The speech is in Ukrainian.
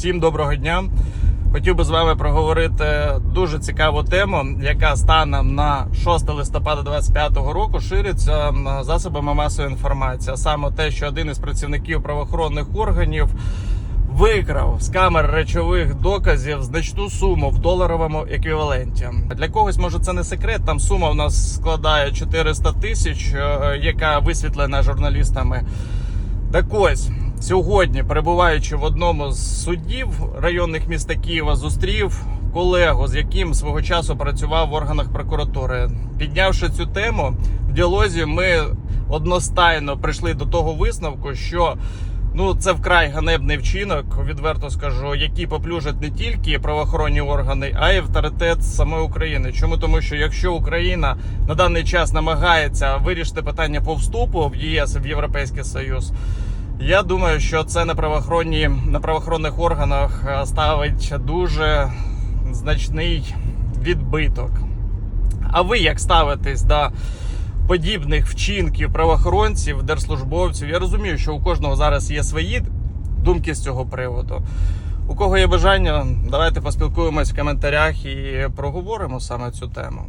Всім доброго дня. Хотів би з вами проговорити дуже цікаву тему, яка станом на 6 листопада 2025 року шириться засобами масової інформації. Саме те, що один із працівників правоохоронних органів викрав з камер речових доказів значну суму в доларовому еквіваленті. Для когось може це не секрет. Там сума у нас складає 400 тисяч, е, яка висвітлена журналістами. Так ось сьогодні, перебуваючи в одному з судів районних міста Києва, зустрів колегу, з яким свого часу працював в органах прокуратури. Піднявши цю тему в діалозі, ми одностайно прийшли до того висновку, що ну це вкрай ганебний вчинок, відверто скажу, який поплюжить не тільки правоохоронні органи, а й авторитет самої України. Чому тому, що якщо Україна на даний час намагається вирішити питання по вступу в ЄС в Європейський Союз. Я думаю, що це на правоохоронні на правоохоронних органах е, ставить дуже значний відбиток. А ви як ставитесь до подібних вчинків правоохоронців, держслужбовців? Я розумію, що у кожного зараз є свої думки з цього приводу. У кого є бажання, давайте поспілкуємось в коментарях і проговоримо саме цю тему.